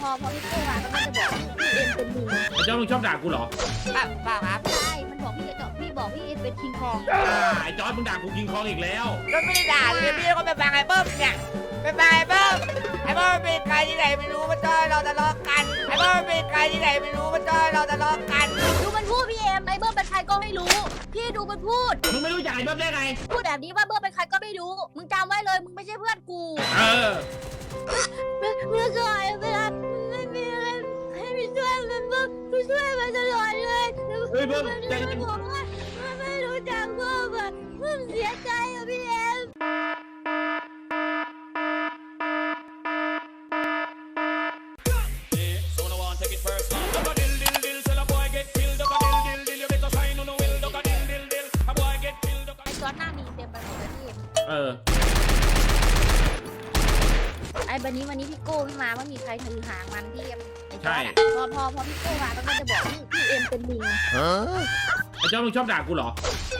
พอพอพี่โก้มามันก็จะบอกพี่เอ็มเป็นลิงไอ้จอร์ดมึงชอบด่ากูเหรออะเปล่าครับ ใช่มันบอกพี่จะพี่บอกพี่เอ็มเป็นคิงคองอ่าไอ้จอร์ดมึงด่ากูกิงคองอีกแล้วก็ไม่ได้ด่าเลยพี่ก็ไปฟังไอ้เบิ้มเนี่ยไปฟังไอ้เบิ้มไอ้เบิ้มมันเป็นใครที่ไหนไม่รู้มาจ้อยเราทะเลาะกันไอ้เบิ้มมันเป็นใครที่ไหนไม่รู้มาจ้อยเราทะเลาะกันดูมันพูดพี่เอ็มไอ้เบิร์เป็นใครก็ไม่รู้ พี่ดูมันพูด มึงไม่รู้จักไอ้เบิ้มได้ไง พูดแบบนี้ว่าเบิร์เป็นใครก็ไม่รู้ มึงจำไว้เลยมึงไม่ใช่เพื่อนกู เออ ฮ้ยเบิ้มใจมันเย็นบอกว่ามันไม่รู้จักเบิร์มอะมึงเสียใจอะพี่เอ็ม So no one take it personal. Duck a dill dill dill, tell a boy get killed. Duck a dill dill dill, you better shine on the will. Duck a dill dill dill, a boy get killed. Duck a ไอ้จอร์ดหน้ามีเต็มไปหมดเลยพี่เออ ไอ้บันนี้วันนี้พี่โก้ไม่มาว่ามีใครถือหางมันพี่เอ็มไอ้จอใช่ร์ดอะพอพอพอพี่โก้มามันก็จะบอกพี่พี่เอ็มเป็นลิงไอ้จอร์ดมึงชอบด่ากูเหรอ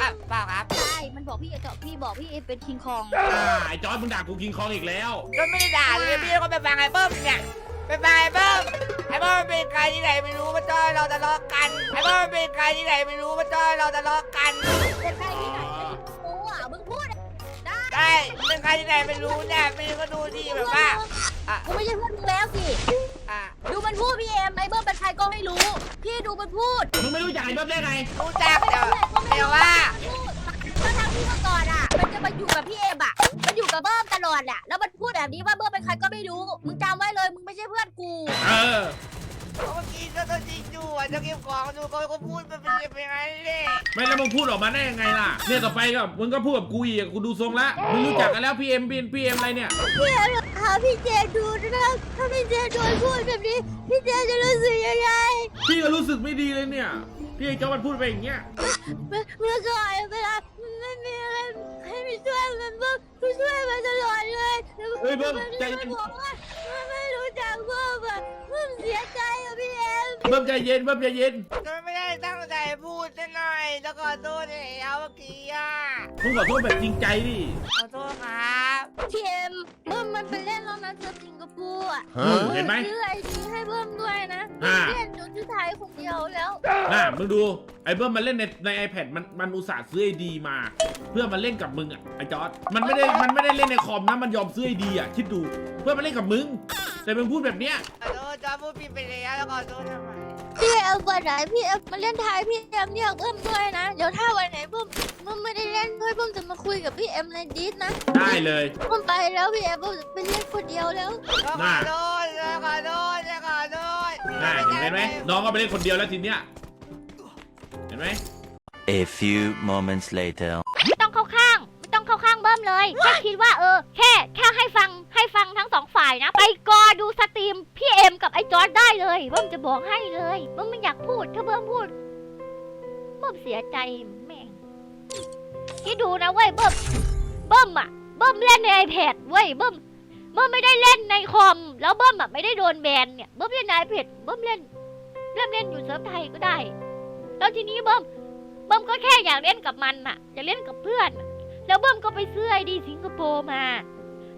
อะเปล่าครับใช่มันบอกพี่จะพี่บอกพี่เอ็มเป็นคิงคองอ่าไอ้จอร์ดมึงด่ากูกิงคองอีกแล้ว ก็ไม่ได้ด่าเลยพี่ก็ไปฟังไอ้เบิ้มเนี่ยไปฟังไอ้เบิ้มไอ้เบิ้มมันเป็นใครที่ไหนไม่รู้มาจ้อยเราทะเลาะกันไอ้เบิ้มมันเป็นใครที่ไหนไม่รู้มาจ้อยเราทะเลาะกันเป็นใครที่ไหนไม่รู้อะมึงพูดได้ได้เป็น ใครที่ไหนไม่รู้เนี่ยพี่ก็ดูดีแบบว่าอะกูไม่ใช่เพื่อนมึงแล้วสิ อะดูมันพูดพี่เอ็มไอ้เบิร์เป็นใครก็ไม่รู้ พี่ดูมันพูดมึงไม่รู้จักไอ้เบิ้มได้ไงรู้จักเดี๋ยวเดี๋ยวว่า ถ้าทางที่เมื่อก่อนอะ มันจะมาอยู่กับพี่เอ็มอะ มันอยู่กับเบิร์ตลอดแหละแล้วมันพูดแบบนี้ว่าเบิร์เป็นใครก็ไม่รู้ มึงจำไว้เลยมึงไม่ใช่เพื่อนกู เออเมื่อกี้ก็ตัว จริงอยู่อะจะเก็บของดูเขาก็พูดมันเป็นยังไงเลยไม่แล้วมึงพูดออกมาได้ยังไงล่ะ เนี่ยต่อไปก็มึงก็พูดกับกูอีกกูดูทรงละมึงรู้จักกันแล้วพี่เอ็มพี่พี่เอ็มอะไรเนี่ย พี่เอ็มหาพี่เจดูนะถ้าพี่เจโดนพูดแบบนี้ พี่เจจะรู้สึกยังไง พี่ก็รู้สึกไม่ดีเลยเนี่ย พี่ไอ้จอร์ดมันพูดไปอย่างเงี้ย เมื่อเมื่อก่อนเวลาไม่มีอะไรให้พี่ช่วยมันเบิร์กูช่วยมันตลอดเลยเฮ้ยเบิ้มใจมัเย็นนบอกว่ามันไม่รู้จักเบิร์มอะมึงเสียใจอะพี่ เอ็มเบิ้มใจเย็นเบิ้มใจเย็นก็ไม่ได้ตั้งใจพูดซะหน่อยแล้วก็โทษเนี่ยเอาเมื่อกี้อะมึงขอโทษแบบจริงใจดิขอโทษครับพี่เอ็มเบิ้มมันไปเล่นแล้วนะเซิร์ฟสิงคโปร์อะเห็นไหม ซื้อไอดีให้เบิ้มด้วยนะอ่า เล่นจนที่ไทยคนเดียวแล้ว น่ะมึงดูไอ้เบิ้มมันเล่นในใน iPad มันมันอุตส่าห์ซื้อไอดีมา เพื่อมาเล่นกับมึงอะไอ้จอร์ดมันไม่ได้มันไม่ได้เล่นในคอมนะมันยอมซื้อไอดีอะคิดดู เพื่อมาเล่นกับมึงแต่มึงพูดแบบเนี้ยขอโทษจอพูดผิดไปแล้วแล้วขอโทษทำไม พี่เอ็มวันไหนพี่เอ็มมาเล่นไทยพี่เอ็มเรียกเบิ้มด้วยนะ เดี๋ยวถ้าวันไหนเบิ้มเบิ้มไม่ได้เล่นด้วยเบิ้มจะมาคุยกับพี่เอ็มในดิสนะได้เลยเบิ้มไปแล้วพี่เอ็มเบิ้มไปเล่นคนเดียวแล้วก็ขอโทษแล้วขอโทษแล้วขอโทษน่ะเห็นไหมน้องก็ไปเล่นคนเดียวแล้วทีเนี้ย เห็นไหม A few moments later. เข้าข้างเบิ้มเลยแค่คิดว่าเออ แค่แค่ให้ฟังให้ฟังทั้งสองฝ่ายนะ ไปกอดูสตรีมพี่เอ็มกับไอ้จอร์ดได้เลยเบิ้มจะบอกให้เลยเบิ้มไม่อยากพูดถ้าเบิ้มพูดเบิ้มเสียใจแม่งคิดดูนะเว้ยเบิ้มเบิ้มอะเบิ้มเล่นใน iPad เว้ยเบิ้มเบิ้มไม่ได้เล่นในคอม แล้วเบิ้มอะไม่ได้โดนแบนเนี่ยเบิ้มเล่นใน iPad เบิ้มเล่นเล่นเล่นอยู่เซิร์ฟไทยก็ได้ แล้วทีนี้เบิ้มเบิ้มก็แค่อยากเล่นกับมันน่ะจะเล่นกับเพื่อนน่ะ แล้วเบิ้มก็ไปซื้อไอดีสิงคโปร์มา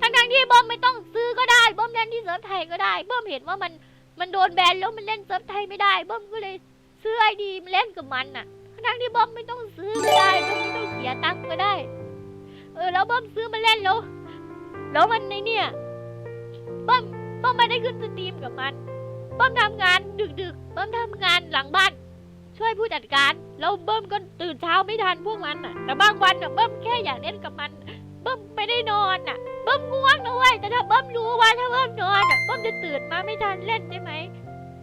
ทั้งๆที่เบิ้มไม่ต้องซื้อก็ได้เบิ้มเล่นที่เซิร์ฟไทยก็ได้เบิ้มเห็นว่ามันมันโดนแบนแล้วมันเล่นเซิร์ฟไทยไม่ได้เบิ้มก็เลยซื้อไอดีมาเล่นกับมันน่ะทั้งๆที่เบิ้มไม่ต้องซื้อก็ได้เบิ้มไม่ต้องเสียตังค์ก็ได้ เออแล้วเบิ้มซื้อมาเล่นแล้วแล้วมันในเนี่ยเบิ้มเบิ้มไม่ได้ขึ้นสตรีมกับมันเบิ้มทำงานดึกๆเบิ้มทำงานหลังบ้าน ช่วยผู้จัดการ แล้วเบิ้มก็ตื่นเช้าไม่ทันพวกมันน่ะ แต่บางวันน่ะเบิ้มแค่อยากเล่นกับมัน เบิ้มไม่ได้นอนน่ะ เบิ้มง่วงนะเว้ยแต่ถ้าเบิ้มรู้ว่าถ้าเบิ้มนอนน่ะเบิ้มจะตื่นมาไม่ทันเล่นได้ไหม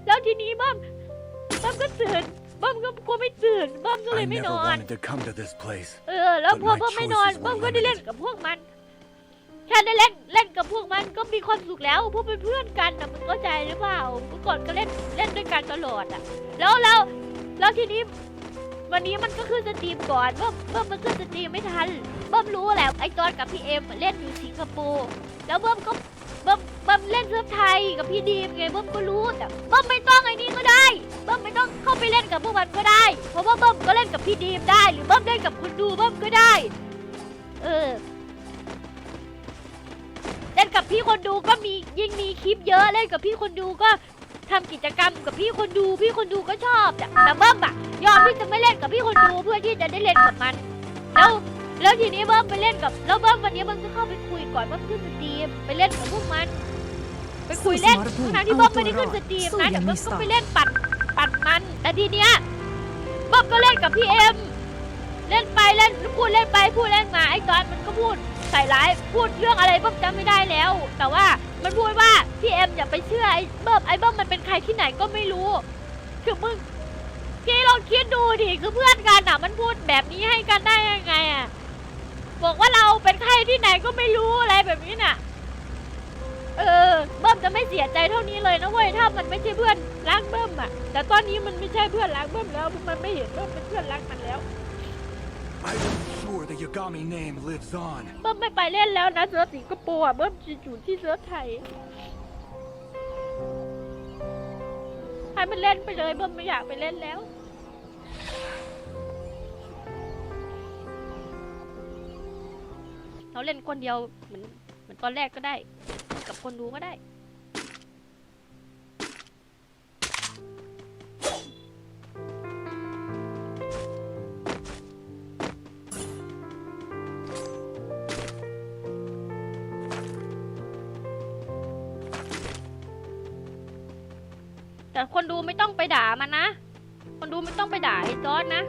แล้วทีนี้เบิ้มเบิ้มก็ตื่นเบิ้มก็กลัวไม่ตื่นเบิ้มก็เลย I ไม่ never นอน wanted to come to this place. เออ แล้วพอ But my เบิ้มไม่นอน choices were เบิ้มก็ได้เล่น limited. กับพวกมันแค่ได้เล่นเล่นกับพวกมันก็มีความสุขแล้วพวกเป็นเพื่อนกันนะมึงเข้าใจหรือเปล่าเมื่อก่อนก็เล่นเล่นด้วยกันตลอดอะ แล้วแล้วแล้วทีนี้ วันนี้มันก็ขึ้นสตรีมก่อนเบิ้มเบิ้มมันขึ้นสตรีมไม่ทันเบิ้มรู้แหละไอ้จอนกับพี่เอ็มเล่นอยู่สิงคโปร์แล้วเบิ้มก็เบิ้มเบิ้มเล่นเซิร์ฟไทยกับพี่ดีมไงเบิ้มก็รู้แต่เบิ้มไม่ต้องไอ้นี่ก็ได้เบิ้มไม่ต้องเข้าไปเล่นกับพวกมันก็ได้ เพราะว่าเบิ้มก็เล่นกับพี่ดีมได้ หรือเบิ้มเล่นกับคนดูเบิ้มก็ได้ เออเล่นกับพี่คนดูก็มียิ่งมีคลิปเยอะเล่นกับพี่คนดูก็ ทำกิจกรรมกับพี่คนดู พี่คนดูก็ชอบแต่แต่เบิ้มอะยอมที่จะไม่เล่นกับพี่คนดูเพื่อที่จะได้เล่นกับมัน แล้วแล้วทีนี้เบิ้มไปเล่นกับแล้วเบิ้มวันนี้เบิ้มจะเข้าไปคุยก่อนเบิ้มขึ้นสตรีมไปเล่นกับพวกมัน ไปคุยเล่นทั้งที่เบิ้มไม่ได้ขึ้นสตรีมนะแต่เบิ้มก็ไปเล่นปั่นปั่นมัน แต่ทีเนี้ยเบิ้มก็เล่นกับพี่เอ็มเล่นไปเล่นพูดเล่นไปพูดเล่นมาไอ้ตอนมันก็พูดใส่ร้ายพูดเรื่องอะไรเบิ้มจำไม่ได้แล้ว แต่ว่า มันพูดว่าพี่เอ็มอย่าไปเชื่อไอ้เบิ้มไอ้เบิ้มมันเป็นใครที่ไหนก็ไม่รู้ คือมึงพี่ลองคิดดูดิคือเพื่อนกันอะ มันพูดแบบนี้ให้กันได้ยังไงอะบอกว่าเราเป็นใครที่ไหนก็ไม่รู้อะไรแบบนี้น่ะ เออ เบิ้มจะไม่เสียใจเท่านี้เลยนะเว้ยถ้ามันไม่ใช่เพื่อนรักเบิ้มอะ แต่ตอนนี้มันไม่ใช่เพื่อนรักเบิ้มแล้วมันไม่เห็นเบิ้มเป็นเพื่อนรักมันแล้ว I sure the Yagami name lives on. เบิ้มไม่ไปเล่นแล้วนะเซิร์ฟสิงคโปร์อะเบิ้มจะอยู่ที่เซิร์ฟไทยให้มันเล่นไปเลยเบิ้มไม่อยากไปเล่นแล้ว เราเล่นคนเดียวเหมือนเหมือนตอนแรกก็ได้ กับคนดูก็ได้ แต่คนดูไม่ต้องไปด่ามันนะ คนดูไม่ต้องไปด่าไอ้จอร์ดนะ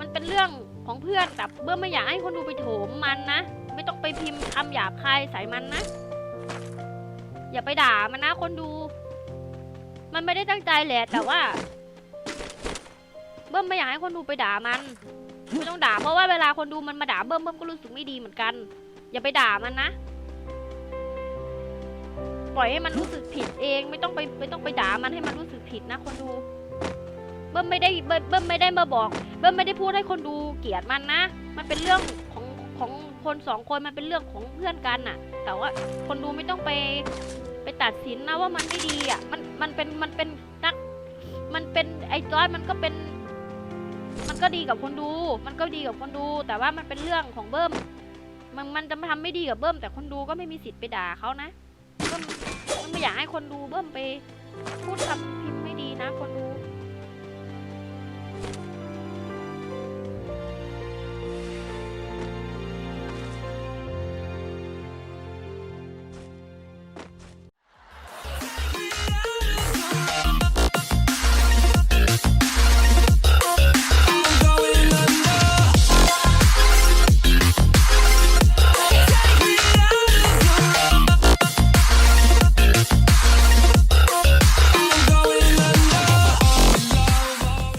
มันเป็นเรื่องของเพื่อนแต่เบื้อไม่อยากให้คนดูไปโถมมันนะ ไม่ต้องไปพิมพ์คำหยาบคายใส่มันนะ อย่าไปด่ามันนะคนดู มันไม่ได้ตั้งใจแหละแต่ว่า เบิ้มไม่อยากให้คนดูไปด่ามัน ไม่ต้องด่าเพราะว่าเวลาคนดูมันมาด่าเบิ้มเบิ้มก็รู้สึกไม่ดีเหมือนกัน อย่าไปด่ามันนะ ล่อยให้มันรู้สึกผิดเอง ไม่ต้องไปไม่ต้องไปด่ามันให้มันรู้สึกผิดนะคนดู เบิ้มไม่ได้เบิ้มไม่ได้มาบอก เบิ้มไม่ได้พูดให้คนดูเกลียดมันนะ มันเป็นเรื่องของของคนสองคนมันเป็นเรื่องของเพื่อนกันน่ะ แต่ว่าคนดูไม่ต้องไปไปตัดสินนะว่ามันไม่ดีอะ มันมันเป็นมันเป็นนัก มันเป็นไอ้จอยมันก็เป็น มันก็ดีกับคนดู มันก็ดีกับคนดู แต่ว่ามันเป็นเรื่องของเบิ้มมันมันจะมาทำไม่ดีกับเบิ้มแต่คนดูก็ไม่มีสิทธิ์ไปด่าเขานะเบิ้ม ไม่อยากให้คนดูเบิ้มไป พูดคำพิมพ์ไม่ดีนะคนดู